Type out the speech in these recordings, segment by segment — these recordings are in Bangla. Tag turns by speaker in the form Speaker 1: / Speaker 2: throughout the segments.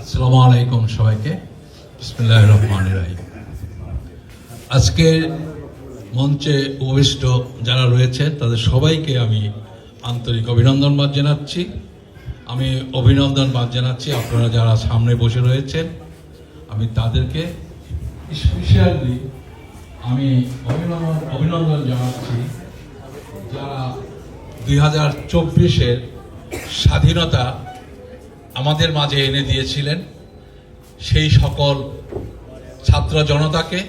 Speaker 1: আসসালামু আলাইকুম সবাইকে। বিসমুল্লাহ রহমান রাহিম। আজকে মঞ্চে উপবিষ্ট যারা রয়েছে, তাদের সবাইকে আমি আন্তরিক অভিনন্দনবাদ জানাচ্ছি। আমি অভিনন্দনবাদ জানাচ্ছি আপনারা যারা সামনে বসে রয়েছেন। আমি তাদেরকে স্পেশালি আমি অভিনন্দন অভিনন্দন জানাচ্ছি যারা দুই হাজার চব্বিশের স্বাধীনতা আমাদের মাঝে এনে দিয়েছিলেন সেই সকল ছাত্র জনতাকে।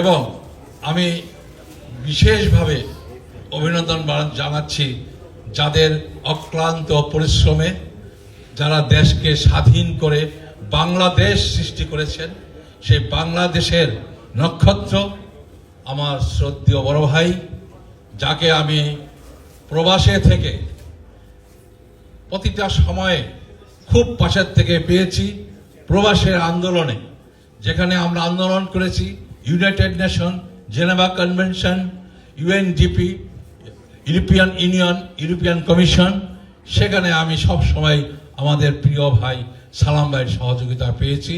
Speaker 1: এবং আমি বিশেষভাবে অভিনন্দন জানাচ্ছি যাদের অক্লান্ত পরিশ্রমে যারা দেশকে স্বাধীন করে বাংলাদেশ সৃষ্টি করেছেন, সেই বাংলাদেশের নক্ষত্র আমার শ্রদ্ধেয় বড় ভাই, যাকে আমি প্রবাসে থেকে প্রতিটা সময়ে খুব পাশের থেকে পেয়েছি প্রবাসের আন্দোলনে, যেখানে আমরা আন্দোলন করেছি United Nation Geneva Convention UNDP European Union European Commission সেখানে আমি সব সময় আমাদের প্রিয় ভাই সালাম ভাইয়ের সহযোগিতা পেয়েছি।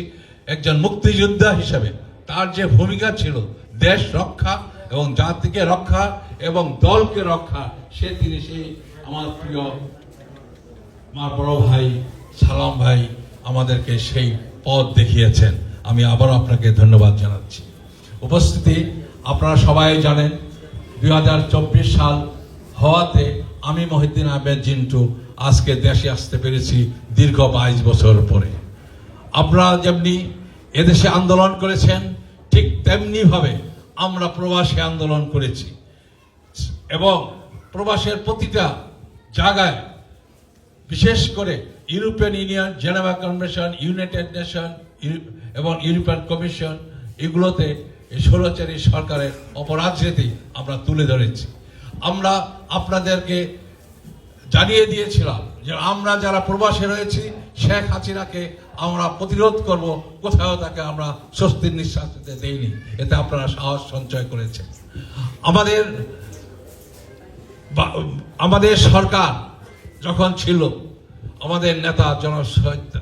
Speaker 1: একজন মুক্তিযোদ্ধা হিসেবে তার যে ভূমিকা ছিল, দেশ রক্ষা এবং জাতিকে রক্ষা এবং দলকে রক্ষা, সে তিনি সেই আমার প্রিয় আমার বড় ভাই সালাম ভাই আমাদেরকে সেই পথ দেখিয়েছেন। আমি আবারও আপনাকে ধন্যবাদ জানাচ্ছি। উপস্থিতি আপনারা সবাই জানেন দু হাজার চব্বিশ সাল হওয়াতে আমি মহিদ্দিন আহমেদ জিন্টু আজকে দেশে আসতে পেরেছি দীর্ঘ বাইশ বছর পরে। আপনারা যেমনি এদেশে আন্দোলন করেছেন, ঠিক তেমনি ভাবে আমরা প্রবাসে আন্দোলন করেছি। এবং প্রবাসের প্রতিটা জায়গায় বিশেষ করে European Union, Geneva Convention, United Nation এবং ইউরোপিয়ান কমিশন, এগুলোতে এই ষোলচারী সরকারের অপরাজনীতি আমরা তুলে ধরেছি। আমরা আপনাদেরকে জানিয়ে দিয়েছিলাম যে আমরা যারা প্রবাসে রয়েছি, শেখ হাসিনাকে আমরা প্রতিরোধ করব, কোথাও তাকে আমরা স্বস্তির নিঃশ্বাস দিতে দেইনি। এতে আপনারা সাহস সঞ্চয় করেছেন। আমাদের আমাদের সরকার যখন ছিল আমাদের নেতা জনশহীদ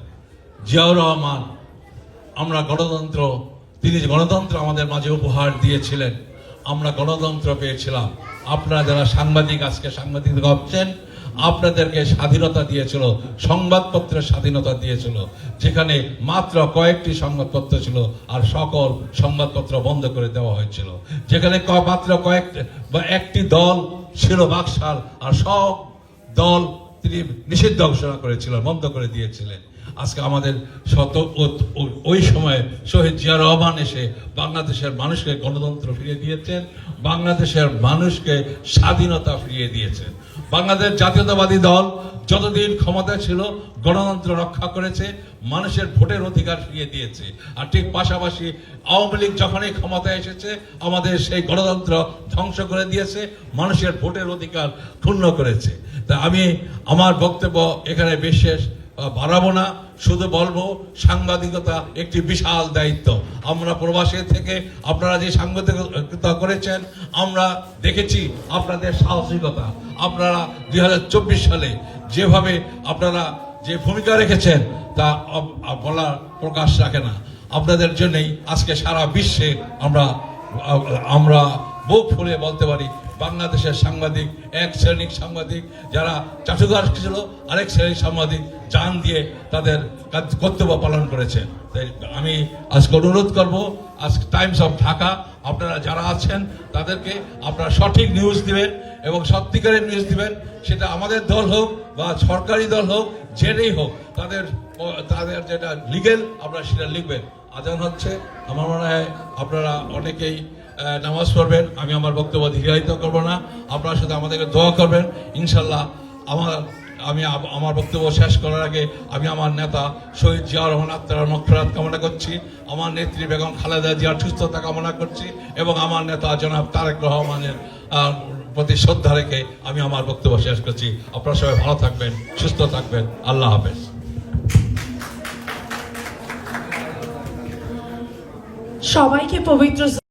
Speaker 1: জিয়াউর রহমান, আমরা গণতন্ত্র, তিনি গণতন্ত্র আমাদের মাঝে উপহার দিয়েছিলেন, আমরা গণতন্ত্র পেয়েছিলাম। আপনারা যারা সাংবাদিক আজকে সাংবাদিক ভাবছেন আপনাদেরকে স্বাধীনতা দিয়েছিল, সংবাদপত্রের স্বাধীনতা দিয়েছিল, যেখানে মাত্র কয়েকটি সংবাদপত্র ছিল আর সকল সংবাদপত্র বন্ধ করে দেওয়া হয়েছিল। যেখানে মাত্র কয়েক একটি দল ছিল বাকশাল, আর সব দল তিনি নিষিদ্ধ ঘোষণা করেছিলেন, বন্ধ করে দিয়েছিলেন। আজকে আমাদের শত ওই সময়ে শহীদ জিয়া রহমান এসে বাংলাদেশের মানুষকে গণতন্ত্র ফিরিয়ে দিয়েছেন, বাংলাদেশের মানুষকে স্বাধীনতা ফিরিয়ে দিয়েছেন। বাংলাদেশ জাতীয়তাবাদী দল যতদিন ক্ষমতা ছিল, গণতন্ত্র রক্ষা করেছে, মানুষের ভোটের অধিকার ফিরিয়ে দিয়েছে। আর ঠিক পাশাপাশি আওয়ামী লীগ যখনই ক্ষমতায় এসেছে, আমাদের সেই গণতন্ত্র ধ্বংস করে দিয়েছে, মানুষের ভোটের অধিকার ক্ষুণ্ণ করেছে। তা আমি আমার বক্তব্য এখানে বিশেষ বাড়াবো না। শুধু বলব, সাংবাদিকতা একটি বিশাল দায়িত্ব। আমরা প্রবাসে থেকে আপনারা যে সাংবাদিকতা করেছেন, আমরা দেখেছি আপনাদের সাহসিকতা। আপনারা দুই হাজার চব্বিশ সালে যেভাবে আপনারা যে ভূমিকা রেখেছেন, তা বলার প্রকাশ রাখে না। আপনাদের জন্যই আজকে সারা বিশ্বে আমরা আমরা বুক ফুলে বলতে পারি বাংলাদেশের সাংবাদিক, এক শ্রেণির সাংবাদিক, যারা চাটুকার ছিল আরেক শ্রেণির সাংবাদিক জান দিয়ে তাদের কর্তব্য পালন করেছে। তাই আমি আজকে অনুরোধ করব, আজ টাইমস অফ ঢাকা আপনারা যারা আছেন, তাদেরকে আপনারা সঠিক নিউজ দিবেন এবং সত্যিকারের নিউজ দিবেন। সেটা আমাদের দল হোক বা সরকারি দল হোক, যেটাই হোক, তাদের তাদের যেটা লিগেল আপনারা সেটা লিখবেন। আজান হচ্ছে। আমার মনে হয় আপনারা অনেকেই নামাজ পড়বেন, আমি আমার বক্তব্য দীর্ঘায়িত করব না। আপনারা শুধু আমাদেরকে দোয়া করবেন। ইনশাল্লাহ আমার, আমি আমার বক্তব্য শেষ করার আগে আমি আমার নেতা শহীদ জিয়া রহমান আত্মার মক্ষরাত কামনা করছি, আমার নেত্রী বেগম খালেদা জিয়ার সুস্থতা কামনা করছি এবং আমার নেতা জনাব তারেক রহমানের প্রতি শ্রদ্ধা রেখে আমি আমার বক্তব্য শেষ করছি। আপনারা সবাই ভালো থাকবেন, সুস্থ থাকবেন। আল্লাহ হাফেজ।
Speaker 2: সবাইকে পবিত্র